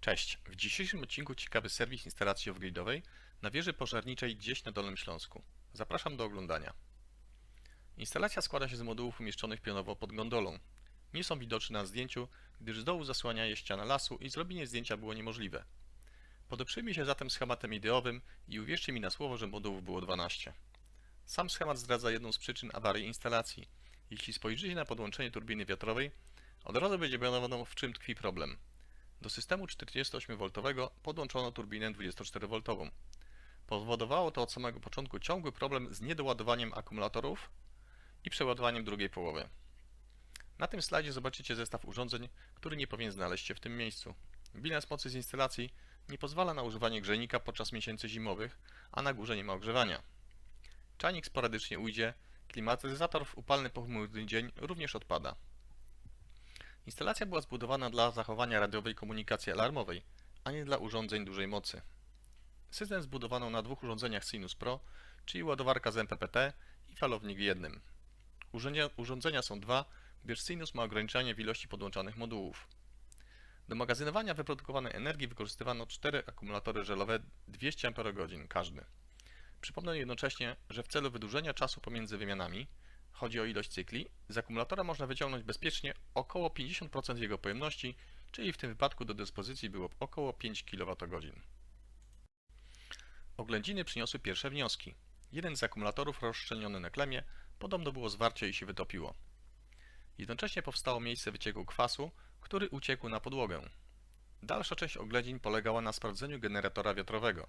Cześć, w dzisiejszym odcinku ciekawy serwis instalacji off-gridowej na wieży pożarniczej gdzieś na Dolnym Śląsku. Zapraszam do oglądania. Instalacja składa się z modułów umieszczonych pionowo pod gondolą. Nie są widoczne na zdjęciu, gdyż z dołu zasłania je ściana lasu i zrobienie zdjęcia było niemożliwe. Podeprzyjmy się zatem schematem ideowym i uwierzcie mi na słowo, że modułów było 12. Sam schemat zdradza jedną z przyczyn awarii instalacji. Jeśli spojrzycie na podłączenie turbiny wiatrowej, od razu będzie wiadomo w czym tkwi problem. Do systemu 48V podłączono turbinę 24V. Powodowało to od samego początku ciągły problem z niedoładowaniem akumulatorów i przeładowaniem drugiej połowy. Na tym slajdzie zobaczycie zestaw urządzeń, który nie powinien znaleźć się w tym miejscu. Bilans mocy z instalacji nie pozwala na używanie grzejnika podczas miesięcy zimowych, a na górze nie ma ogrzewania. Czajnik sporadycznie ujdzie, klimatyzator w upalny pochmurny dzień również odpada. Instalacja była zbudowana dla zachowania radiowej komunikacji alarmowej, a nie dla urządzeń dużej mocy. System zbudowano na dwóch urządzeniach Sinus Pro, czyli ładowarka z MPPT i falownik w jednym. Urządzenia, urządzenia są dwa, gdyż Sinus ma ograniczenie w ilości podłączanych modułów. Do magazynowania wyprodukowanej energii wykorzystywano cztery akumulatory żelowe 200 Ah każdy. Przypomnę jednocześnie, że w celu wydłużenia czasu pomiędzy wymianami, chodzi o ilość cykli, z akumulatora można wyciągnąć bezpiecznie około 50% jego pojemności, czyli w tym wypadku do dyspozycji było około 5 kWh. Oględziny przyniosły pierwsze wnioski. Jeden z akumulatorów rozszczelniony na klemie, podobno było zwarcie i się wytopiło. Jednocześnie powstało miejsce wycieku kwasu, który uciekł na podłogę. Dalsza część oględzin polegała na sprawdzeniu generatora wiatrowego.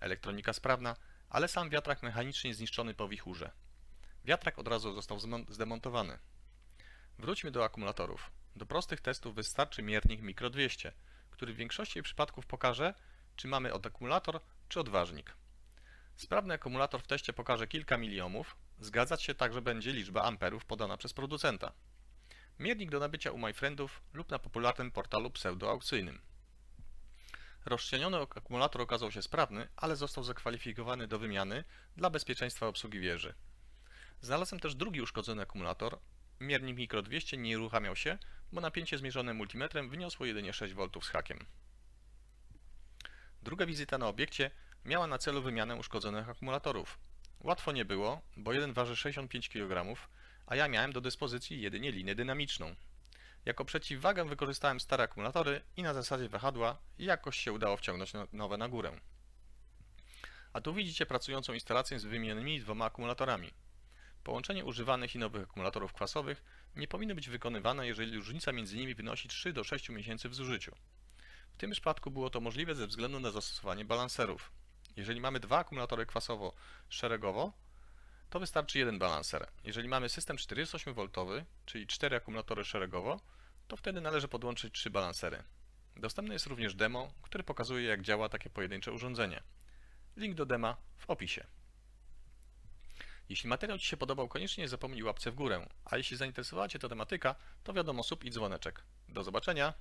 Elektronika sprawna, ale sam wiatrak mechanicznie zniszczony po wichurze. Wiatrak od razu został zdemontowany. Wróćmy do akumulatorów. Do prostych testów wystarczy miernik Micro 200, który w większości przypadków pokaże, czy mamy akumulator, czy odważnik. Sprawny akumulator w teście pokaże kilka miliohmów, zgadzać się także będzie liczba amperów podana przez producenta. Miernik do nabycia u MyFriendów lub na popularnym portalu pseudoaukcyjnym. Rozszczelniony akumulator okazał się sprawny, ale został zakwalifikowany do wymiany dla bezpieczeństwa obsługi wieży. Znalazłem też drugi uszkodzony akumulator. Miernik Micro 200 nie uruchamiał się, bo napięcie zmierzone multimetrem wyniosło jedynie 6 V z hakiem. Druga wizyta na obiekcie miała na celu wymianę uszkodzonych akumulatorów. Łatwo nie było, bo jeden waży 65 kg, a ja miałem do dyspozycji jedynie linię dynamiczną. Jako przeciwwagę wykorzystałem stare akumulatory i na zasadzie wahadła jakoś się udało wciągnąć no- nowe na górę. A tu widzicie pracującą instalację z wymienionymi dwoma akumulatorami. Połączenie używanych i nowych akumulatorów kwasowych nie powinno być wykonywane, jeżeli różnica między nimi wynosi 3 do 6 miesięcy w zużyciu. W tym przypadku było to możliwe ze względu na zastosowanie balanserów. Jeżeli mamy dwa akumulatory kwasowo-szeregowo, to wystarczy jeden balanser. Jeżeli mamy system 48V, czyli 4 akumulatory szeregowo, to wtedy należy podłączyć 3 balansery. Dostępne jest również demo, które pokazuje jak działa takie pojedyncze urządzenie. Link do dema w opisie. Jeśli materiał Ci się podobał, koniecznie nie zapomnij łapce w górę, a jeśli zainteresowała Cię ta tematyka, to wiadomo sub i dzwoneczek. Do zobaczenia!